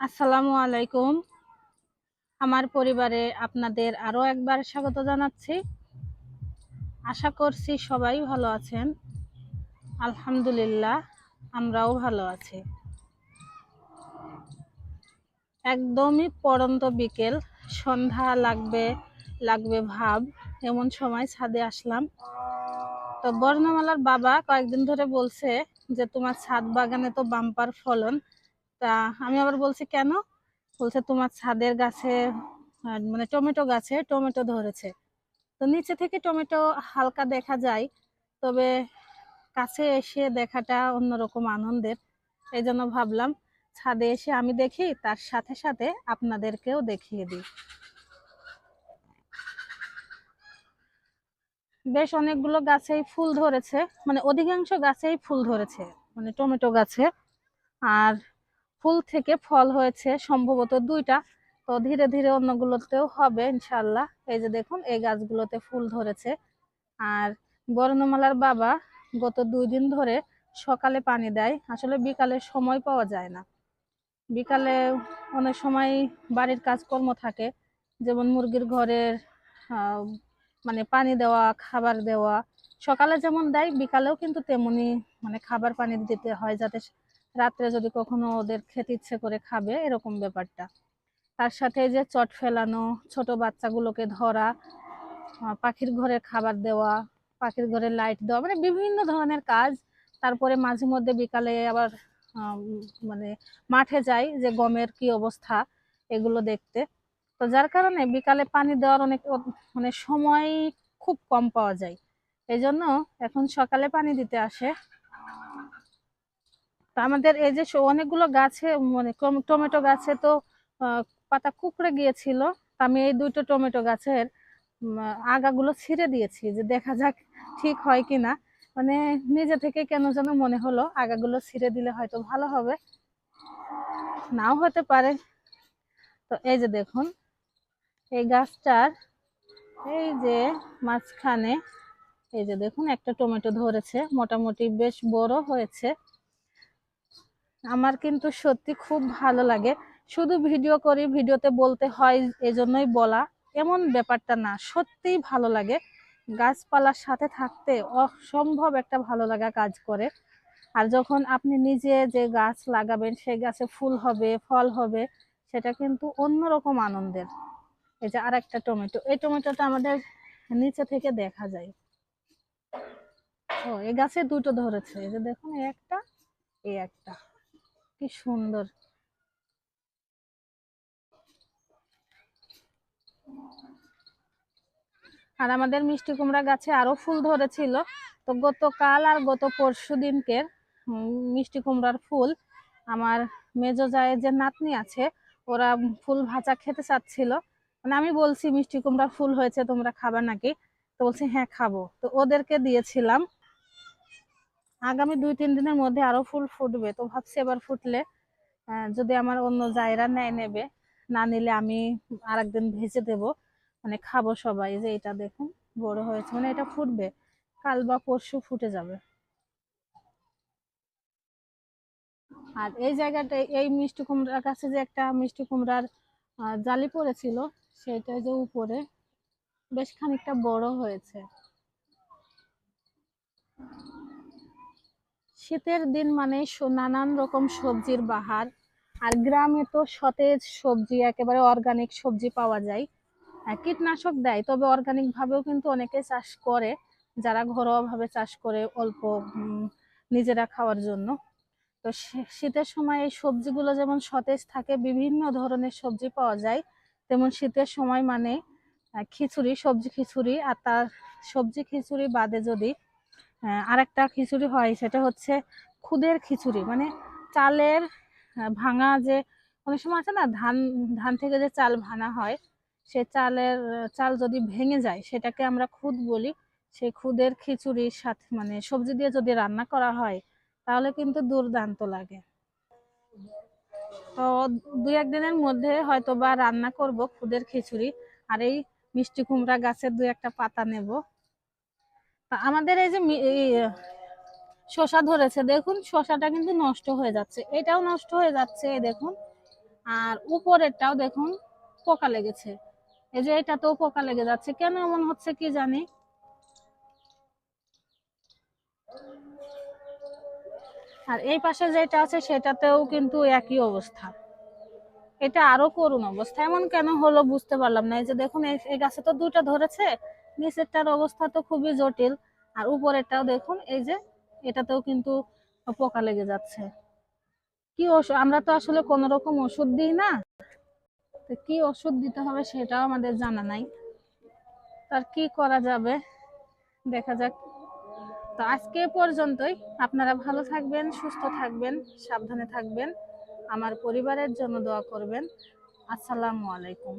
আসসালামু আলাইকুম। আমার পরিবারে আপনাদের আরও একবার স্বাগত জানাচ্ছি। আশা করছি সবাই ভালো আছেন। আলহামদুলিল্লাহ, আমরাও ভালো আছি। একদমই পড়ন্ত বিকেল, সন্ধ্যা লাগবে লাগবে ভাব, এমন সময় ছাদে আসলাম। তো বর্ণমালার বাবা কয়েকদিন ধরে বলছে যে, তোমার ছাদ বাগানে তো বাম্পার ফলন তা আমি আবার বলছি, কেন? বলছে, তোমার ছাদের গাছে মানে টমেটো গাছে টমেটো ধরেছে। তো নিচে থেকে টমেটো হালকা দেখা যায়, তবে কাছে এসে দেখাটা অন্যরকম আনন্দের। এই জন্য ভাবলাম, ছাদে এসে আমি দেখি, তার সাথে সাথে আপনাদেরকেও দেখিয়ে দিই। বেশ অনেকগুলো গাছেই ফুল ধরেছে মানে অধিকাংশ গাছেই ফুল ধরেছে মানে টমেটো গাছে। আর ফুল থেকে ফল হয়েছে, সম্ভবত দুইটা। তো ধীরে ধীরে অন্যগুলোতেও হবে ইনশাল্লাহ এই যে দেখুন, এই গাছগুলোতে ফুল ধরেছে। আর বর্ণমালার বাবা গত দুই দিন ধরে সকালে পানি দেয়। আসলে বিকালে সময় পাওয়া যায় না। বিকালে অনেক সময় বাড়ির কাজকর্ম থাকে, যেমন মুরগির ঘরের মানে পানি দেওয়া, খাবার দেওয়া। সকালে যেমন দেয়, বিকালেও কিন্তু তেমনি মানে খাবার পানি দিতে হয়, যাতে রাত্রে যদি কখনো ওদের খেতে ইচ্ছে করে খাবে, এরকম ব্যাপারটা। তার সাথে যে চট ফেলানো, ছোট বাচ্চাগুলোকে ধরা পাখির ঘরে খাবার দেওয়া, পাখির ঘরে লাইট দেওয়া মানে বিভিন্ন ধরনের কাজ। তারপরে মাঝে মধ্যে বিকালে আবার মানে মাঠে যাই যে গমের কি অবস্থা, এগুলো দেখতে। তো যার কারণে বিকালে পানি দেওয়ার অনেক মানে সময় খুব কম পাওয়া যায়। এই জন্য এখন সকালে পানি দিতে আসে। আমাদের এই যে অনেকগুলো গাছে মানে টমেটো গাছে তো পাতা কুকড়ে গিয়েছিল। আমি এই দুটো টমেটো গাছের আগাগুলো ছিঁড়ে দিয়েছি যে দেখা যাক ঠিক হয় কিনা মানে নিজে থেকে কেন যেন মনে হলো আগাগুলো ছিঁড়ে দিলে হয়তো ভালো হবে। নাও হতে পারে। তো এই যে দেখুন, এই গাছটার, এই যে মাঝখানে, এই যে দেখুন একটা টমেটো ধরেছে, মোটামুটি বেশ বড় হয়েছে। আমার কিন্তু সত্যি খুব ভালো লাগে। শুধু ভিডিও করি, ভিডিওতে বলতে হয় এজন্যই বলা, এমন ব্যাপারটা না, সত্যিই ভালো লাগে। গাছপালার সাথে থাকতে অসম্ভব একটা ভালো লাগা কাজ করে। আর যখন আপনি নিজে যে গাছ লাগাবেন, সেই গাছে ফুল হবে, ফল হবে, সেটা কিন্তু অন্যরকম আনন্দের। এই যে আরেকটা টমেটো, এই টমেটোটা আমাদের নিচে থেকে দেখা যায়। ও, এই গাছে দুটো ধরেছে, এই যে দেখুন একটা, এই একটা। কি সুন্দর। আর আমাদের মিষ্টি কুমড়া গাছে আরও ফুল ধরেছিল। তো গতকাল আর গত পরশু দিনকে মিষ্টি কুমড়ার ফুল আমার মেজো জায়ের যে নাতনি আছে, ওরা ফুল ভাজা খেতে চাচ্ছিল। মানে আমি বলছি, মিষ্টি কুমড়ার ফুল হয়েছে, তোমরা খাবা নাকি? তো বলছি হ্যাঁ খাব। তো ওদেরকে দিয়েছিলাম। আগামী দুই, তিন দিনের মধ্যে আরও ফুল ফুটবে। তো ভাবছি এবার ফুটলে যদি আমার অন্য জায়রা নেয় নেবে, না নিলে আমি আর একদিন ভেজে দেব। মানে খাব সবাই যে এটা দেখুন, বড় হয়েছে। মানে এটা ফুটবে, কাল বা পরশু ফুটে যাবে। আর এই জায়গাটা, এই মিষ্টি কুমড়ার কাছে যে একটা মিষ্টি কুমড়ার জালি পড়েছিল সেটা যে উপরে বেশ খানিকটা বড় হয়েছে। শীতের দিন মানে নানান রকম সবজির বাহার। আর গ্রামে তো সতেজ সবজি, একেবারে অর্গানিক সবজি পাওয়া যায়। কীটনাশক দেয়, তবে অর্গানিক ভাবেও কিন্তু অনেকে চাষ করে, যারা ঘরোয়া ভাবে চাষ করে অল্প নিজেরা খাওয়ার জন্য। তো শীতের সময় এই সবজিগুলো যেমন সতেজ থাকে, বিভিন্ন ধরনের সবজি পাওয়া যায়। তেমন শীতের সময় মানে খিচুড়ি, সবজি খিচুড়ি। আর তার সবজি খিচুড়ি বাদে যদি আহ, আরেকটা খিচুড়ি হয় সেটা হচ্ছে খুদের খিচুড়ি। মানে চালের ভাঙা যে অনেক সময় আছে না ধান ধান থেকে যে চাল ভাঙা হয় সে চালের চাল যদি ভেঙে যায় সেটাকে আমরা খুদ বলি। সেই খুদের খিচুড়ির সাথে মানে সবজি দিয়ে যদি রান্না করা হয় তাহলে কিন্তু দুর্দান্ত লাগে। তো দুই একদিনের মধ্যে হয়তো বা রান্না করব খুদের খিচুড়ি আর এই মিষ্টি কুমড়া গাছের দু একটা পাতা নেব। আমাদের এই যে শসা ধরেছে, দেখুন শসাটা কিন্তু নষ্ট হয়ে যাচ্ছে। এটাও নষ্ট হয়ে যাচ্ছে দেখুন। আর উপরেরটাও দেখুন পোকা লেগেছে। এই যে এটাতেও পোকা লেগে যাচ্ছে। কেন এমন হচ্ছে কি জানি? আর এই পাশে যেটা আছে, সেটাতেও কিন্তু একই অবস্থা। এটা আরও করুণ অবস্থা। এমন কেন হলো বুঝতে পারলাম না। এই যে দেখুন, এই গাছে তো দুটো ধরেছে। নিচেরটার অবস্থা তো খুবই জটিল, আর উপরেরটাও দেখুন, এই যে এটাতেও কিন্তু পোকা লেগে যাচ্ছে। কি ওষুধ, আমরা তো আসলে কোন রকম ওষুধ দিই না, তো কি ওষুধ দিতে হবে সেটাও আমাদের জানা নাই। তার কি করা যাবে? দেখা যাক। তো আজকে পর্যন্তই। আপনারা ভালো থাকবেন, সুস্থ থাকবেন, সাবধানে থাকবেন। আমার পরিবারের জন্য দোয়া করবেন। আসসালামু আলাইকুম।